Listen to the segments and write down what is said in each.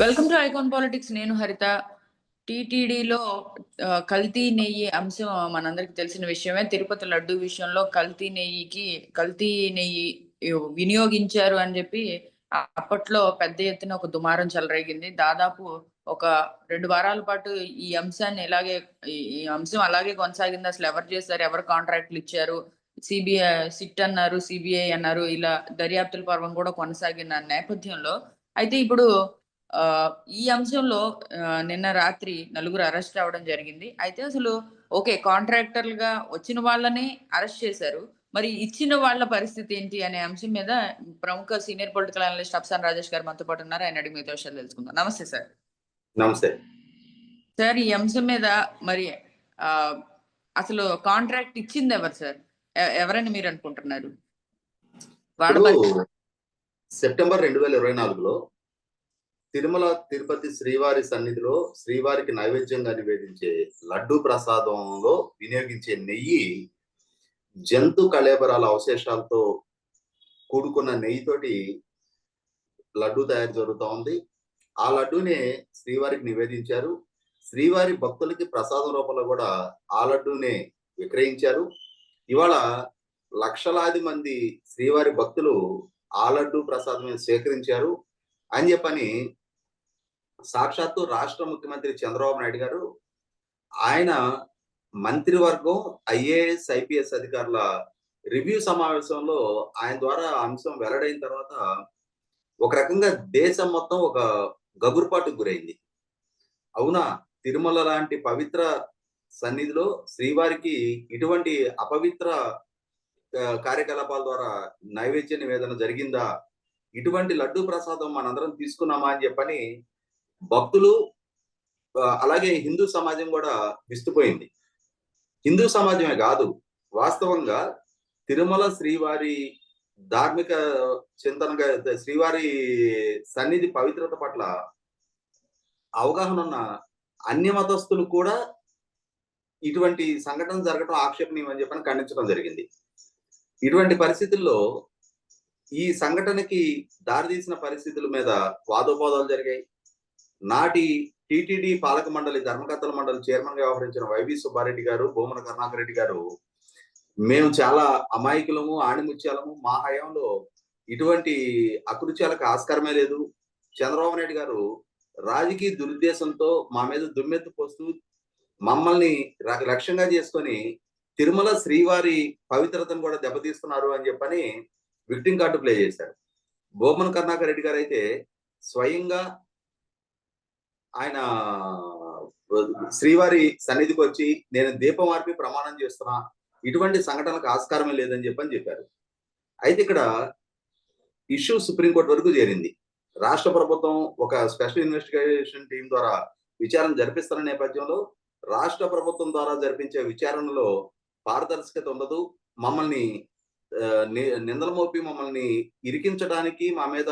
Welcome to icon politics నేను హరిత. టీటీడీలో కల్తీ నెయ్యి అంశం మనందరికి తెలిసిన విషయమే. తిరుపతి లడ్డు విషయంలో కల్తీ నెయ్యికి కల్తీ నెయ్యి వినియోగించారు అని చెప్పి అప్పట్లో పెద్ద ఎత్తున ఒక దుమారం చెలరేగింది. దాదాపు ఒక రెండు వారాల పాటు ఈ అంశాన్ని ఇలాగే ఈ అంశం అలాగే కొనసాగింది. అసలు ఎవరు చేశారు? ఎవరు కాంట్రాక్ట్లు ఇచ్చారు? సిబిఐ సిట్ అన్నారు సిబిఐ అన్నారు. ఇలా దర్యాప్తుల పర్వం కూడా కొనసాగిన నేపథ్యంలో. అయితే ఇప్పుడు ఈ అంశంలో నిన్న రాత్రి నలుగురు అరెస్ట్ అవ్వడం జరిగింది. అయితే అసలు ఓకే కాంట్రాక్టర్లుగా వచ్చిన వాళ్ళని అరెస్ట్ చేశారు. మరి ఇచ్చిన వాళ్ళ పరిస్థితి ఏంటి అనే అంశం మీద ప్రముఖ senior political analyst Afsan Rajesh గారు మనతో పాటు ఉన్నారు. ఆయన అడిగి మిగతా విషయాలు తెలుసుకుందాం. నమస్తే సార్. నమస్తే. సార్ ఈ అంశం మీద మరి అసలు కాంట్రాక్ట్ ఇచ్చింది ఎవరు సార్? ఎవరని మీరు అనుకుంటున్నారు? సెప్టెంబర్ రెండు వేల ఇరవై నాలుగులో తిరుమల తిరుపతి శ్రీవారి సన్నిధిలో శ్రీవారికి నైవేద్యంగా నివేదించే లడ్డు ప్రసాదంలో వినియోగించే నెయ్యి జంతు కళేబరాల అవశేషాలతో కూడుకున్న నెయ్యితోటి లడ్డు తయారు జరుగుతూ ఉంది. ఆ లడ్డూనే శ్రీవారికి నివేదించారు. శ్రీవారి భక్తులకి ప్రసాదం రూపంలో కూడా ఆ లడ్డూనే విక్రయించారు. ఇవాళ లక్షలాది మంది శ్రీవారి భక్తులు ఆ లడ్డు ప్రసాదమే స్వీకరించారు. అని చెప్పని సాక్షాత్తు రాష్ట్ర ముఖ్యమంత్రి చంద్రబాబు నాయుడు గారు ఆయన మంత్రివర్గం ఐఏఎస్ ఐపీఎస్ అధికారుల రివ్యూ సమావేశంలో ఆయన ద్వారా అంశం వెల్లడైన తర్వాత ఒక రకంగా దేశం మొత్తం ఒక గగురుపాటుకు గురైంది. అవునా? తిరుమల లాంటి పవిత్ర సన్నిధిలో శ్రీవారికి ఇటువంటి అపవిత్ర కార్యకలాపాల ద్వారా నైవేద్య నివేదన జరిగిందా? ఇటువంటి లడ్డు ప్రసాదం మనందరం తీసుకున్నామా అని చెప్పని భక్తులు అలాగే హిందూ సమాజం కూడా విస్తుపోయింది. హిందూ సమాజమే కాదు వాస్తవంగా తిరుమల శ్రీవారి ధార్మిక చింతనగా శ్రీవారి సన్నిధి పవిత్రత పట్ల అవగాహన ఉన్న అన్య మతస్థులు కూడా ఇటువంటి సంఘటన జరగటం ఆక్షేపణీయమని చెప్పని ఖండించడం జరిగింది. ఇటువంటి పరిస్థితుల్లో ఈ సంఘటనకి దారితీసిన పరిస్థితుల మీద వాదోపాదాలు జరిగాయి. నాటి టిటిడి పాలక మండలి ధర్మకర్తల మండలి చైర్మన్గా వ్యవహరించిన వైవి సుబ్బారెడ్డి గారు భూమన కరుణాకర్ రెడ్డి గారు మేము చాలా అమాయకులము ఆణిముత్యాలము మా హయాంలో ఇటువంటి అకృత్యాలకు ఆస్కారమే లేదు. చంద్రబాబు నాయుడు గారు రాజకీయ దురుద్దేశంతో మా మీద దుమ్మెత్తు పోస్తూ మమ్మల్ని లక్ష్యంగా చేసుకొని తిరుమల శ్రీవారి పవిత్రతను కూడా దెబ్బతీస్తున్నారు అని చెప్పని విక్టింగ్ కార్డు ప్లే చేశారు. భూమన్ కరుణాకర్ రెడ్డి గారు అయితే స్వయంగా ఆయన శ్రీవారి సన్నిధికి వచ్చి నేను దీపం ఆర్పి ప్రమాణం చేస్తున్నా. ఇటువంటి సంఘటనలకు ఆస్కారమే లేదని చెప్పని చెప్పారు. అయితే ఇక్కడ ఇష్యూ సుప్రీంకోర్టు వరకు చేరింది. రాష్ట్ర ప్రభుత్వం ఒక స్పెషల్ ఇన్వెస్టిగేషన్ టీం ద్వారా విచారణ జరిపిస్తున్న నేపథ్యంలో రాష్ట్ర ప్రభుత్వం ద్వారా జరిపించే విచారణలో పారదర్శకత ఉండదు. మమ్మల్ని నిందల మోపి మమ్మల్ని ఇరికించడానికి మా మీద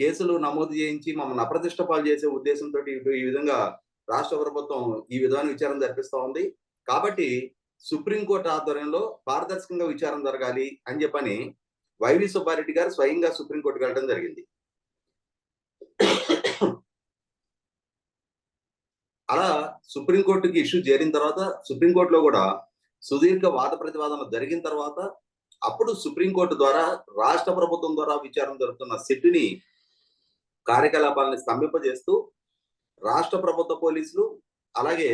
కేసులు నమోదు చేయించి మమ్మల్ని అప్రతిష్ట పాలు చేసే ఉద్దేశంతో ఈ విధంగా రాష్ట్ర ప్రభుత్వం ఈ విధమైన విచారం జరిపిస్తూ ఉంది. కాబట్టి సుప్రీంకోర్టు ఆధ్వర్యంలో పారదర్శకంగా విచారం జరగాలి అని చెప్పని వైవి సుబ్బారెడ్డి గారు స్వయంగా సుప్రీంకోర్టుకు వెళ్ళడం జరిగింది. అలా సుప్రీంకోర్టుకి ఇష్యూ చేరిన తర్వాత సుప్రీంకోర్టులో కూడా సుదీర్ఘ వాద ప్రతివాదన జరిగిన తర్వాత అప్పుడు సుప్రీంకోర్టు ద్వారా రాష్ట్ర ప్రభుత్వం ద్వారా విచారణ జరుగుతున్న సిట్టుని కార్యకలాపాలను స్తంభింపజేస్తూ రాష్ట్ర ప్రభుత్వ పోలీసులు అలాగే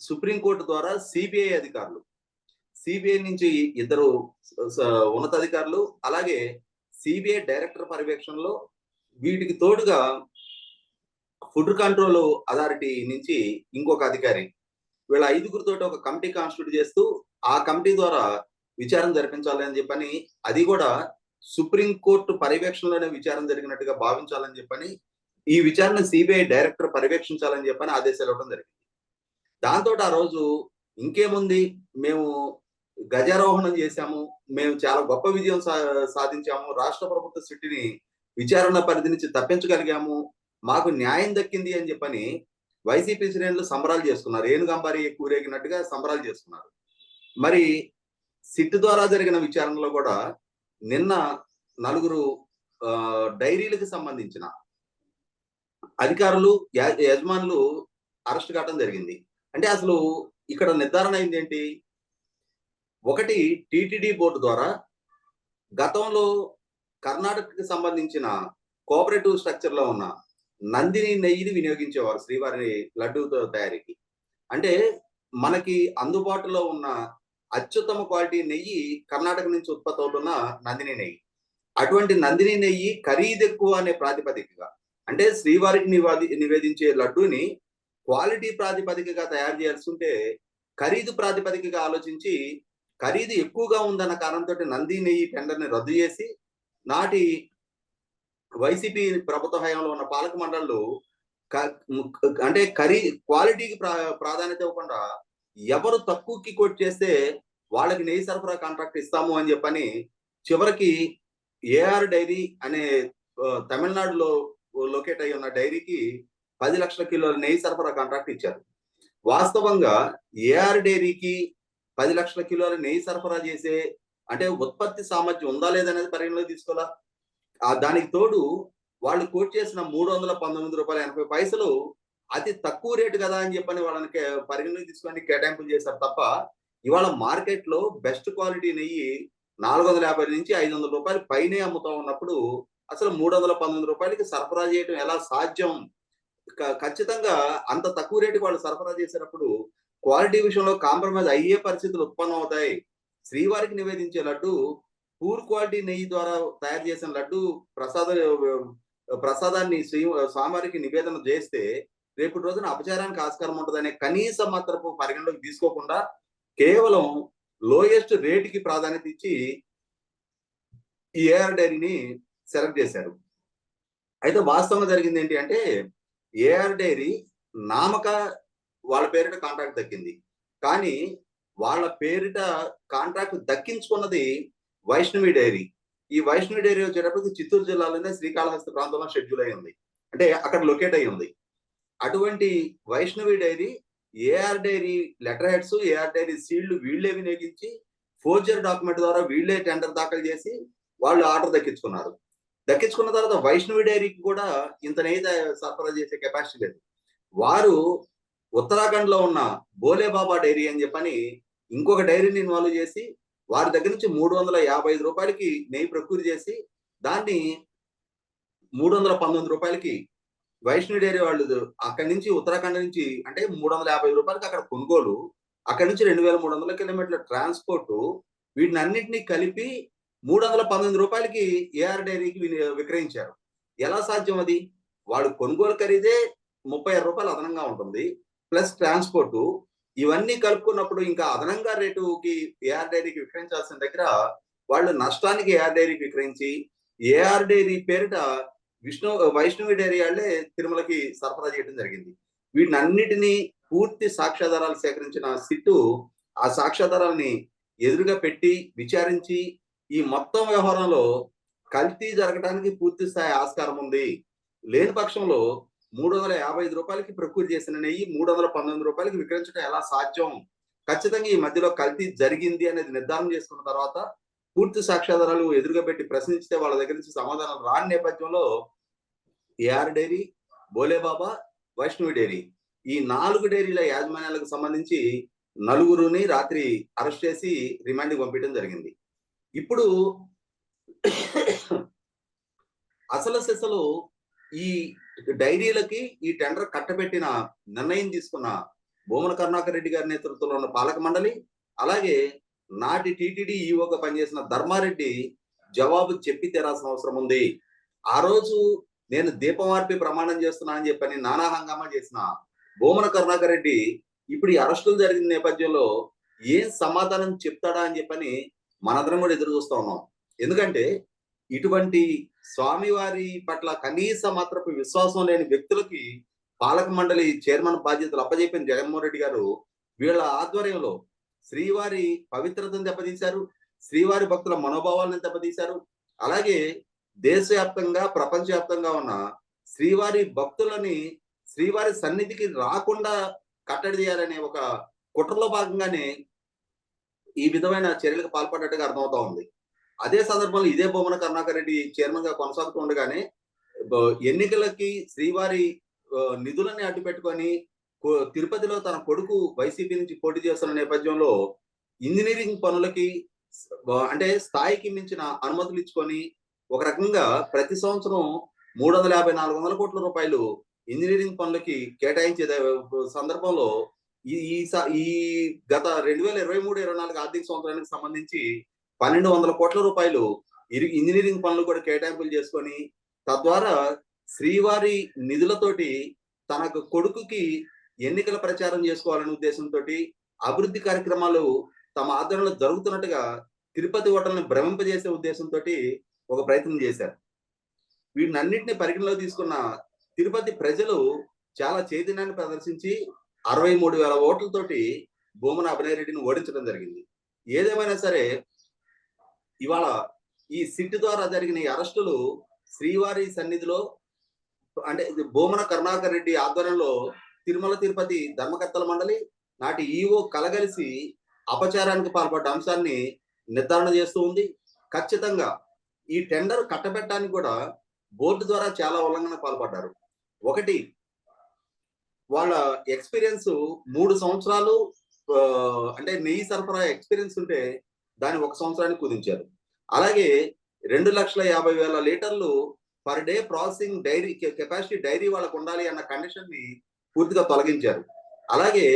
సుప్రీంకోర్టు ద్వారా సిబిఐ అధికారులు సిబిఐ నుంచి ఇద్దరు ఉన్నతాధికారులు అలాగే సిబిఐ డైరెక్టర్ పర్యవేక్షణలో వీటికి తోడుగా ఫుడ్ కంట్రోల్ అథారిటీ నుంచి ఇంకొక అధికారి. వీళ్ళ ఐదుగురితో ఒక కమిటీ కాన్స్టిట్యూట్ చేస్తూ ఆ కమిటీ ద్వారా విచారణ జరిపించాలి అని చెప్పని అది కూడా సుప్రీంకోర్టు పర్యవేక్షణలోనే విచారణ జరిగినట్టుగా భావించాలని చెప్పని ఈ విచారణ సిబిఐ డైరెక్టర్ పర్యవేక్షించాలని చెప్పని ఆదేశాలు ఇవ్వడం జరిగింది. దాంతో ఆ రోజు ఇంకేముంది? మేము గజారోహణం చేశాము. మేము చాలా గొప్ప విజయం సాధించాము. రాష్ట్ర ప్రభుత్వ సిట్టిని విచారణ పరిధి నుంచి తప్పించగలిగాము. మాకు న్యాయం దక్కింది అని చెప్పని వైసీపీ శ్రేణులు సంబరాలు చేసుకున్నారు. ఏనుగంబారి కూరేగినట్టుగా సంబరాలు చేసుకున్నారు. మరి సిట్ ద్వారా జరిగిన విచారణలో కూడా నిన్న నలుగురు డైరీలకు సంబంధించిన అధికారులు యజమానులు అరెస్ట్ కావడం జరిగింది. అంటే అసలు ఇక్కడ నిర్ధారణ అయింది ఏంటి? ఒకటి టిటిడి బోర్డు ద్వారా గతంలో కర్ణాటకకి సంబంధించిన కోఆపరేటివ్ స్ట్రక్చర్లో ఉన్న నందిని నెయ్యిని వినియోగించేవారు శ్రీవారి లడ్డూతో తయారీకి. అంటే మనకి అందుబాటులో ఉన్న అత్యుత్తమ క్వాలిటీ నెయ్యి కర్ణాటక నుంచి ఉత్పత్తి అవుతున్న నందిని నెయ్యి. అటువంటి నందిని నెయ్యి ఖరీదు ఎక్కువ అనే ప్రాతిపదికగా అంటే శ్రీవారికి నివాది నివేదించే లడ్డూని క్వాలిటీ ప్రాతిపదికగా తయారు చేయాల్సి ఉంటే ఖరీదు ప్రాతిపదికగా ఆలోచించి ఖరీదు ఎక్కువగా ఉందన్న కారణంతో నంది నెయ్యి టెండర్ని రద్దు చేసి నాటి వైసీపీ ప్రభుత్వ హయాంలో ఉన్న పాలక మండళ్ళు అంటే ఖరీ క్వాలిటీకి ప్రా ప్రాధాన్యత ఇవ్వకుండా ఎవరు తక్కువకి కోట్ చేస్తే వాళ్ళకి నెయ్యి సరఫరా కాంట్రాక్ట్ ఇస్తాము అని చెప్పని చివరికి ఏఆర్ డైరీ అనే తమిళనాడులో లొకేట్ అయి ఉన్న డైరీకి పది లక్షల కిలోల నెయ్యి సరఫరా కాంట్రాక్ట్ ఇచ్చారు. వాస్తవంగా ఏఆర్ డైరీకి పది లక్షల కిలోల నెయ్యి సరఫరా చేసే అంటే ఉత్పత్తి సామర్థ్యం ఉందా లేదనేది పరిగణలోకి తీసుకోవాలా? ఆ దానికి తోడు వాళ్ళు కోట్ చేసిన మూడు వందల పంతొమ్మిది రూపాయల ఎనభై పైసలు అతి తక్కువ రేటు కదా అని చెప్పని వాళ్ళని కే- పరిగణలోకి తీసుకొని కేటాయింపులు చేశారు తప్ప ఇవాళ మార్కెట్లో బెస్ట్ క్వాలిటీ నెయ్యి నాలుగు వందల యాభై నుంచి ఐదు వందల రూపాయలు పైనే అమ్ముతా ఉన్నప్పుడు అసలు మూడు వందల పంతొమ్మిది రూపాయలకి సరఫరా చేయడం ఎలా సాధ్యం? ఖచ్చితంగా అంత తక్కువ రేటుకి వాళ్ళు సరఫరా చేసినప్పుడు క్వాలిటీ విషయంలో కాంప్రమైజ్ అయ్యే పరిస్థితులు ఉత్పన్నం అవుతాయి శ్రీవారికి నివేదించే లడ్డు పూర్ క్వాలిటీ నెయ్యి ద్వారా తయారు చేసిన లడ్డు ప్రసాద ప్రసాదాన్ని శ్రీ స్వామివారికి నివేదన చేస్తే రేపు రోజున అపచారానికి ఆస్కారం ఉంటుందనే కనీస మాత్రపు పరిగణలోకి తీసుకోకుండా కేవలం లోయెస్ట్ రేటుకి ప్రాధాన్యత ఇచ్చి ఈ ఏఆర్ డైరీని సెలెక్ట్ చేశారు. అయితే వాస్తవంగా జరిగింది ఏంటి అంటే ఏఆర్ డైరీ నామక వాళ్ళ పేరిట కాంట్రాక్ట్ దక్కింది. కానీ వాళ్ళ పేరిట కాంట్రాక్ట్ దక్కించుకున్నది వైష్ణవి డైరీ. ఈ వైష్ణవి డైరీ వచ్చేటప్పటికి చిత్తూరు జిల్లాలోనే శ్రీకాళహస్తి ప్రాంతంలో షెడ్యూల్ అయి ఉంది. అంటే అక్కడ లొకేట్ అయి ఉంది. అటువంటి Vaishnavi dairy AR dairy letter heads AR dairy సీళ్ళు వీళ్ళే వినియోగించి ఫోర్జర్ డాక్యుమెంట్ ద్వారా వీళ్ళే టెండర్ దాఖలు చేసి వాళ్ళు ఆర్డర్ దక్కించుకున్నారు. దక్కించుకున్న తర్వాత వైష్ణవి డైరీకి కూడా ఇంత నెయ్యి సరఫరా చేసే కెపాసిటీ లేదు. వారు ఉత్తరాఖండ్లో ఉన్న బోలే బాబా డైరీ అని చెప్పని ఇంకొక డైరీని ఇన్వాల్వ్ చేసి వారి దగ్గర నుంచి మూడు వందల యాభై ఐదు రూపాయలకి నెయ్యి ప్రకృతి చేసి దాన్ని మూడు వందల పంతొమ్మిది రూపాయలకి వైష్ణవి డైరీ వాళ్ళు అక్కడి నుంచి ఉత్తరాఖండ్ నుంచి అంటే మూడు వందల యాభై రూపాయలకి అక్కడ కొనుగోలు. అక్కడి నుంచి రెండు వేల మూడు వందల కిలోమీటర్ల ట్రాన్స్పోర్ట్. వీటిని అన్నింటినీ కలిపి మూడు వందల పంతొమ్మిది రూపాయలకి ఏఆర్ డైరీకి విక్రయించారు. ఎలా సాధ్యం అది? వాడు కొనుగోలు ఖరీదే ముప్పై ఆరు రూపాయలు అదనంగా ఉంటుంది. Plus transport. ఇవన్నీ కలుపుకున్నప్పుడు ఇంకా అదనంగా రేటుకి ఏఆర్ డైరీకి విక్రయించాల్సిన దగ్గర వాళ్ళు నష్టానికి ఏఆర్ డైరీకి విక్రయించి ఏఆర్ డైరీ పేరిట విష్ణు వైష్ణవి డైరీ వాళ్ళే తిరుమలకి సరఫరా చేయడం జరిగింది. వీటిని అన్నిటినీ పూర్తి సాక్ష్యాధారాలు సేకరించిన సిట్టు ఆ సాక్ష్యాధారాలని ఎదురుగా పెట్టి విచారించి ఈ మొత్తం వ్యవహారంలో కల్తీ జరగడానికి పూర్తి స్థాయి ఆస్కారం ఉంది. లేని పక్షంలో మూడు వందల యాభై ఐదు రూపాయలకి ప్రకృతి చేసిన నెయ్యి మూడు వందల పంతొమ్మిది రూపాయలకి విక్రయించడం ఎలా సాధ్యం? ఖచ్చితంగా ఈ మధ్యలో కల్తీ జరిగింది అనేది నిర్ధారణ చేసుకున్న తర్వాత పూర్తి సాక్ష్యాధారాలు ఎదురుగా పెట్టి ప్రశ్నించితే వాళ్ళ దగ్గర నుంచి సమాధానం రాని నేపథ్యంలో AR dairy Bolebaba Vaishnavi dairy ఈ నాలుగు డైరీల యాజమాన్యాలకు సంబంధించి నలుగురుని రాత్రి అరెస్ట్ చేసి రిమాండ్కి పంపించడం జరిగింది. ఇప్పుడు అసలు సెసలు ఈ డైరీలకి ఈ టెండర్ కట్టబెట్టిన నిర్ణయం తీసుకున్న భూమన కరుణాకర్ రెడ్డి గారి నేతృత్వంలో ఉన్న పాలక మండలి అలాగే నాటి టీటీడీ ఈఓగా పనిచేసిన ధర్మారెడ్డి జవాబు చెప్పి తీరాల్సిన అవసరం ఉంది. ఆ రోజు నేను దీపమార్పి ప్రమాణం చేస్తున్నా అని చెప్పని నానా హంగామా చేసిన భూమన కరుణాకర్ రెడ్డి ఇప్పుడు ఈ అరెస్టులు జరిగిన నేపథ్యంలో ఏం సమాధానం చెప్తాడా అని చెప్పని మనందరం కూడా ఎదురు చూస్తా ఉన్నాం. ఎందుకంటే ఇటువంటి స్వామివారి పట్ల కనీస మాత్రపు విశ్వాసం లేని వ్యక్తులకి పాలక మండలి చైర్మన్ బాధ్యతలు అప్పజెప్పిన జగన్మోహన్ రెడ్డి గారు వీళ్ళ ఆధ్వర్యంలో శ్రీవారి పవిత్రతను దెబ్బతీశారు శ్రీవారి భక్తుల మనోభావాలను దెబ్బతీశారు అలాగే దేశవ్యాప్తంగా ప్రపంచవ్యాప్తంగా ఉన్న శ్రీవారి భక్తులని శ్రీవారి సన్నిధికి రాకుండా కట్టడి చేయాలనే ఒక కుట్రలో భాగంగానే ఈ విధమైన చర్యలకు పాల్పడ్డట్టుగా అర్థమవుతా ఉంది. అదే సందర్భంలో ఇదే బొమ్మన కరుణాకర్ రెడ్డి చైర్మన్గా కొనసాగుతూ ఉండగానే ఎన్నికలకి శ్రీవారి నిధులని అడ్డు పెట్టుకొని తిరుపతిలో తన కొడుకు వైసీపీ నుంచి పోటీ చేస్తున్న నేపథ్యంలో ఇంజనీరింగ్ పనులకి అంటే స్థాయికి మించిన అనుమతులు ఇచ్చుకొని ఒక రకంగా ప్రతి సంవత్సరం మూడు వందల యాభై నాలుగు వందల కోట్ల రూపాయలు ఇంజనీరింగ్ పనులకి కేటాయించే సందర్భంలో ఈ ఈ గత రెండు వేల ఇరవై మూడు ఇరవై నాలుగు ఆర్థిక సంవత్సరానికి సంబంధించి పన్నెండు వందల కోట్ల రూపాయలు ఇంజనీరింగ్ పనులు కూడా కేటాయింపులు చేసుకొని తద్వారా శ్రీవారి నిధులతోటి తన కొడుకుకి ఎన్నికల ప్రచారం చేసుకోవాలనే ఉద్దేశంతో అభివృద్ధి కార్యక్రమాలు తమ ఆధ్వర్యంలో జరుగుతున్నట్టుగా తిరుపతి ఓటర్లను భ్రమింపజేసే ఉద్దేశంతో ఒక ప్రయత్నం చేశారు. వీటినన్నింటినీ పరిగణలో తీసుకున్న తిరుపతి ప్రజలు చాలా చైతన్యాన్ని ప్రదర్శించి అరవై మూడు వేల ఓట్లతోటి భూమన అభినయరెడ్డిని ఓడించడం జరిగింది. ఏదేమైనా సరే ఇవాళ ఈ సిట్ ద్వారా జరిగిన ఈ అరెస్టులు శ్రీవారి సన్నిధిలో అంటే భూమన కరుణాకర్ రెడ్డి ఆధ్వర్యంలో తిరుమల తిరుపతి ధర్మకర్తల మండలి నాటి ఈఓ కలగలిసి అపచారానికి పాల్పడ్డ అంశాన్ని నిర్ధారణ చేస్తూ ఉంది. ఖచ్చితంగా ఈ టెండర్ కట్టబెట్టడానికి కూడా బోర్డు ద్వారా చాలా ఉల్లంఘన పాల్పడ్డారు. ఒకటి వాళ్ళ ఎక్స్పీరియన్స్ మూడు సంవత్సరాలు అంటే నెయ్యి సరఫరా ఎక్స్పీరియన్స్ ఉంటే దాన్ని ఒక సంవత్సరానికి కుదించారు. అలాగే రెండు లక్షల యాభై వేల లీటర్లు per day processing dairy capacity dairy వాళ్ళకు ఉండాలి అన్న కండిషన్ని పూర్తిగా తొలగించారు. అలాగే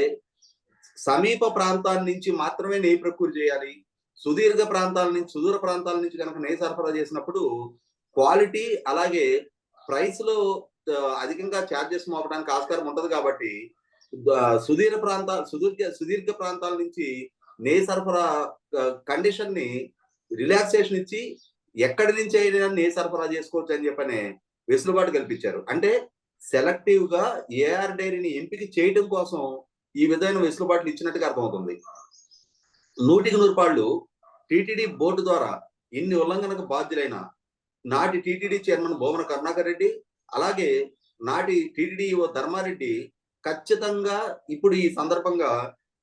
సమీప ప్రాంతాల నుంచి మాత్రమే నెయ్యి ప్రక్రియ చేయాలి. సుదీర్ఘ ప్రాంతాల నుంచి సుదూర ప్రాంతాల నుంచి కనుక నెయ్యి సరఫరా చేసినప్పుడు క్వాలిటీ అలాగే ప్రైస్లో అధికంగా ఛార్జెస్ మోపడానికి ఆస్కారం ఉంటది కాబట్టి సుదీర్ఘ ప్రాంత సుదీర్ఘ సుదీర్ఘ ప్రాంతాల నుంచి నెయ్యి సరఫరా కండిషన్ని రిలాక్సేషన్ ఇచ్చి ఎక్కడి నుంచి అయినా నెయ్యి సరఫరా చేసుకోవచ్చు అని చెప్పనే వెసులుబాటు కల్పించారు. అంటే సెలెక్టివ్గా ఏఆర్ డైరీని ఎంపిక చేయడం కోసం ఈ విధమైన వెసులుబాట్లు ఇచ్చినట్టుగా అర్థమవుతుంది. నూటికి నూరు పాళ్ళు టిటిడి బోర్డు ద్వారా ఇన్ని ఉల్లంఘనకు బాధ్యులైన నాటి టిటిడి చైర్మన్ భువన కరుణాకర్ రెడ్డి అలాగే నాటి టిటిడి ఓ ధర్మారెడ్డి ఖచ్చితంగా ఇప్పుడు ఈ సందర్భంగా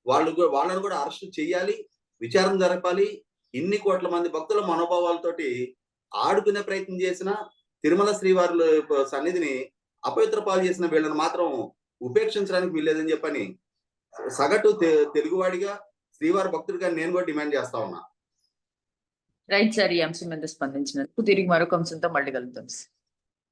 వాళ్ళు వాళ్ళను వాళ్ళని కూడా అరెస్ట్ చేయాలి విచారణ జరపాలి ఇన్ని కోట్ల మంది భక్తుల మనోభావాలతోటి ఆడుకునే ప్రయత్నం చేసిన తిరుమల శ్రీవారుల సన్నిధిని అపవిత్ర పాలు చేసిన వీళ్ళని మాత్రం ఉపేక్షించడానికి వీల్లేదని చెప్పని సగటు తెలుగువాడిగా శ్రీవారి భక్తుడిగా నేను కూడా డిమాండ్ చేస్తా ఉన్నా. రైట్ సార్ ఈ అంశం మీద స్పందించినందుకు తిరిగి మరొక అంశంతో మళ్ళీ కలుద్దాం. సార్